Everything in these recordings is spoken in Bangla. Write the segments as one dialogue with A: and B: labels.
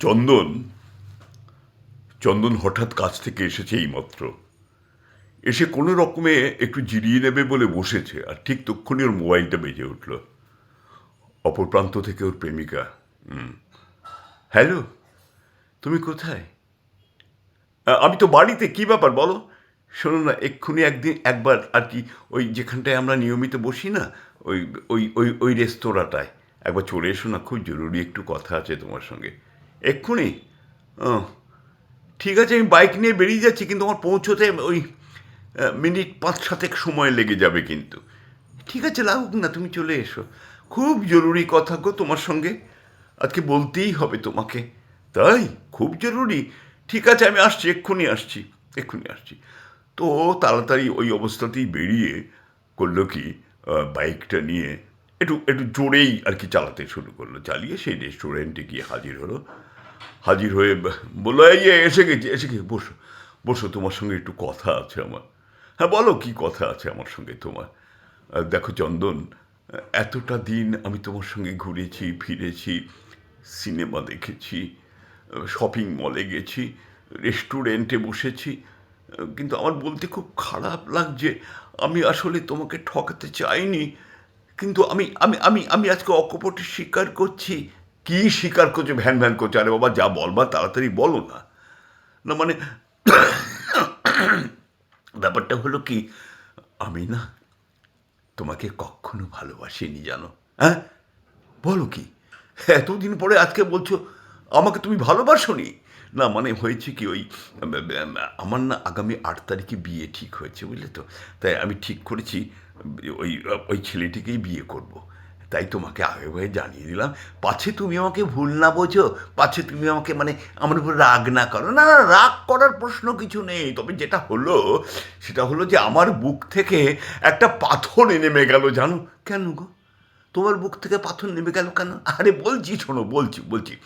A: চন্দন চন্দন হঠাৎ কাছ থেকে এসেছে এইমাত্র। এসে কোনো রকমে একটু জিরিয়ে নেবে বলে বসেছে, আর ঠিক তক্ষুনি ওর মোবাইলটা বেজে উঠল। অপর প্রান্ত থেকে ওর প্রেমিকা হ্যালো, তুমি কোথায়? আমি তো বাড়িতে, কি ব্যাপার বলো? শোনো না, এক্ষুনি একদিন, একবার আর কি ওই যেখানটায় আমরা নিয়মিত বসি না, ওই ওই ওই ওই রেস্তোরাঁটায়। একবার চলে এসো না, খুব জরুরি একটু কথা আছে তোমার সঙ্গে। এক্ষুনি? ঠিক আছে, আমি বাইক নিয়ে বেরিয়ে যাচ্ছি, কিন্তু আমার পৌঁছোতে ওই মিনিট পাঁচ সাতেক সময় লেগে যাবে কিন্তু। ঠিক আছে, লাগুক না, তুমি চলে এসো। খুব জরুরি কথা গো তোমার সঙ্গে। আজকে বলতেই হবে তোমাকে। তাই? খুব জরুরি। ঠিক আছে, আমি আসছি, এক্ষুনি আসছি এক্ষুনি আসছি। তো তাড়াতাড়ি ওই অবস্থাতেই বেরিয়ে করল কি বাইকটা নিয়ে একটু একটু জোরেই আর কি চালাতে শুরু করল। চালিয়ে সেই রেস্টুরেন্টে গিয়ে হাজির হলো। হাজির হয়ে বলল, এই যে, এসে গেছি এসে গেছি, বসো বসো, তোমার সঙ্গে একটু কথা আছে আমার। হ্যাঁ বলো, কি কথা আছে আমার সঙ্গে তোমার? দেখো চন্দন, এতটা দিন আমি তোমার সঙ্গে ঘুরেছি, ফিরেছি, সিনেমা দেখেছি, শপিং মলে গেছি, রেস্টুরেন্টে বসেছি, কিন্তু আমার বলতে খুব খারাপ লাগছে, আমি আসলে তোমাকে ঠকাতে চাইনি, কিন্তু আমি আমি আমি আমি আজকে অকপটে স্বীকার করছি কি স্বীকার করছে ভ্যান ভ্যান করছে? আরে বাবা যা বলবা তাড়াতাড়ি বলো না। না মানে ব্যাপারটা হলো কি আমি না তোমাকে কখনো ভালোবাসিনি জানো? হ্যাঁ? বলো কি? এতদিন পরে আজকে বলছো আমাকে তুমি ভালোবাসোনি? না মানে হয়েছে কি ওই আম, আম, আমার না আগামী আট তারিখে বিয়ে ঠিক হয়েছে বুঝলে তো? তাই আমি ঠিক করেছি ওই ওই ছেলেটিকেই বিয়ে করব। তাই তোমাকে আগে ভাগে জানিয়ে দিলাম। পাছে তুমি আমাকে ভুল না বোঝো? পাছে তুমি আমাকে মানে আমার উপর রাগ না করো? না না, রাগ করার প্রশ্ন কিছু নেই। তবে যেটা হলো সেটা হলো যে আমার বুক থেকে একটা পাথর নেমে গেল জানো? কেন গো? তোমার বুক থেকে পাথর নেমে গেল কেন? আরে বলছি শোনো বলছি বলছি।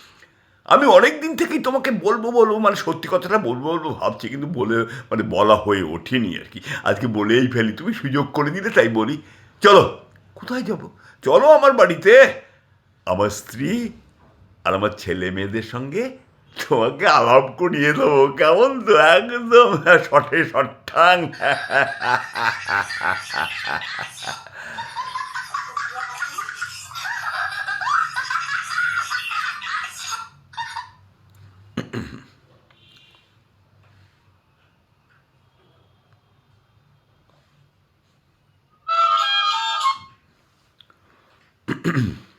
A: আমি অনেক দিন থেকেই তোমাকে বলব বলব মানে সত্যি কথাটা বলব বলব ভাবছি কিন্তু বলে মানে বলা হয়ে ওঠেনি আর কি। আজকে বলেই ফেলি তুমি সুযোগ করে দিলে তাই বলি। চলো। কোথায় যাব? চলো আমার বাড়িতে। আমার স্ত্রী আর আমার ছেলে মেয়েদের সঙ্গে তোমাকে আলাপ করিয়ে দেবো, কেমন তো? একদম। শটে শঠাং うん。